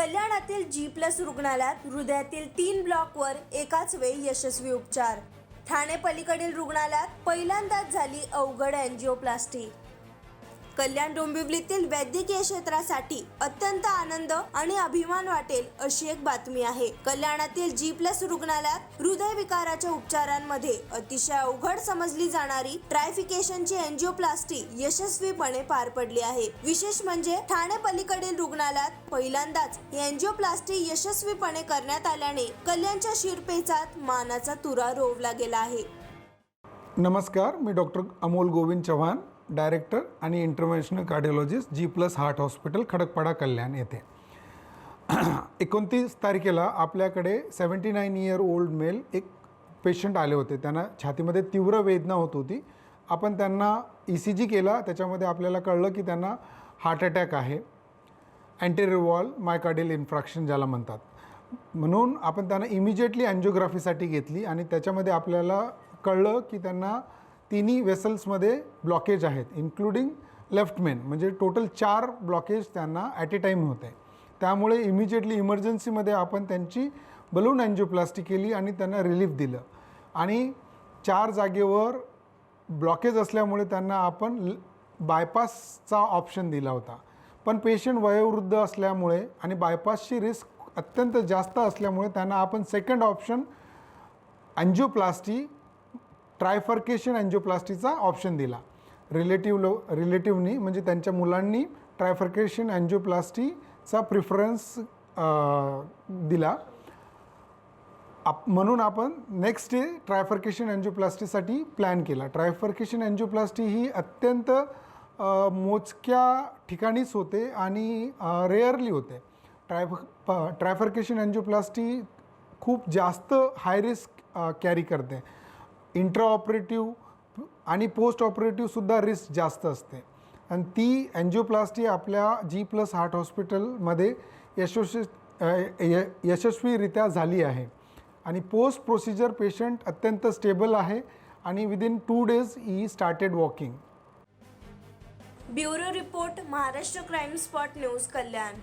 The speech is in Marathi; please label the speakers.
Speaker 1: कल्याणातील जी प्लस रुग्णालयात हृदयातील तीन ब्लॉकवर एकाच वेळी यशस्वी उपचार. ठाणे पलीकडील रुग्णालयात पहिल्यांदाच झाली अवघड अँजिओप्लास्टी कल्याण डोंबिवलीतील वैद्यकीय क्षेत्रासाठी अत्यंत आनंद आणि अभिमान वाटेल अशी एक बातमी आहे. कल्याणातील जी प्लस रुग्णालयात हृदयविकाराच्या उपचारांमध्ये अतिशय अवघड समजली जाणारी ट्रायफिकेशनची अँजिओप्लास्टी यशस्वीपणे पार पडली आहे. विशेष म्हणजे ठाणे पलीकडील रुग्णालयात पहिल्यांदाच ही यशस्वीपणे करण्यात आल्याने कल्याणच्या शिरपेचात मानाचा तुरा रोवला गेला आहे.
Speaker 2: नमस्कार मी डॉक्टर अमोल गोविंद चव्हाण. डायरेक्टर आणि interventional cardiologist G plus heart hospital Khadakpada Kalyan येथे. एकोणतीस तारखेला आपल्याकडे seventy nine year old male एक पेशंट आले होते. त्यांना छातीमध्ये तीव्र वेदना होत होती. आपण त्यांना ई सी जी केला. त्याच्यामध्ये आपल्याला कळलं की त्यांना हार्ट अटॅक आहे. अँटेरिवॉल मायकार्डियल इन्फ्रॅक्शन ज्याला म्हणतात. म्हणून आपण त्यांना इमिजिएटली अँजिओग्राफीसाठी घेतली आणि त्याच्यामध्ये आपल्याला कळलं की त्यांना तिन्ही वेसल्समध्ये ब्लॉकेज आहेत इन्क्लुडिंग लेफ्ट मेन म्हणजे टोटल चार ब्लॉकेज त्यांना ॲट ए टाईम होते. त्यामुळे इमिजिएटली इमर्जन्सीमध्ये आपण त्यांची बलून अँजिओप्लास्टी केली आणि त्यांना रिलीफ दिलं. आणि चार जागेवर ब्लॉकेज असल्यामुळे त्यांना आपण ल- बायपासचा ऑप्शन दिला होता. पण पेशंट वयोवृद्ध असल्यामुळे आणि बायपासची रिस्क अत्यंत जास्त असल्यामुळे त्यांना आपण सेकंड ऑप्शन अँजिओप्लास्टी ट्रायफर्केशन अँजिओप्लास्टीचा ऑप्शन दिला. रिलेटिव्ह लो रिलेटिव्हनी म्हणजे त्यांच्या मुलांनी ट्रायफर्केशन अँजिओप्लास्टीचा प्रिफरन्स दिला. आप म्हणून आपण नेक्स्ट डे ट्रायफर्केशन अँजिओप्लास्टीसाठी प्लॅन केला. ट्रायफर्केशन अँजिओप्लास्टी ही अत्यंत मोजक्या ठिकाणीच होते आणि रेअरली होते. ट्रायफ ट्रायफर्केशन अँजिओप्लास्टी खूप जास्त हाय रिस्क कॅरी करते. इंट्रा ऑपरेटिव्ह आणि पोस्ट ऑपरेटिव्हसुद्धा रिस्क जास्त असते. आणि ती अँजिओप्लास्टी आपल्या जी प्लस हार्ट हॉस्पिटलमध्ये यशस्वी य यशस्वीरित्या झाली आहे. आणि पोस्ट प्रोसिजर पेशंट अत्यंत स्टेबल आहे आणि within two days he started walking
Speaker 1: bureau report Maharashtra crime spot news Kalyan.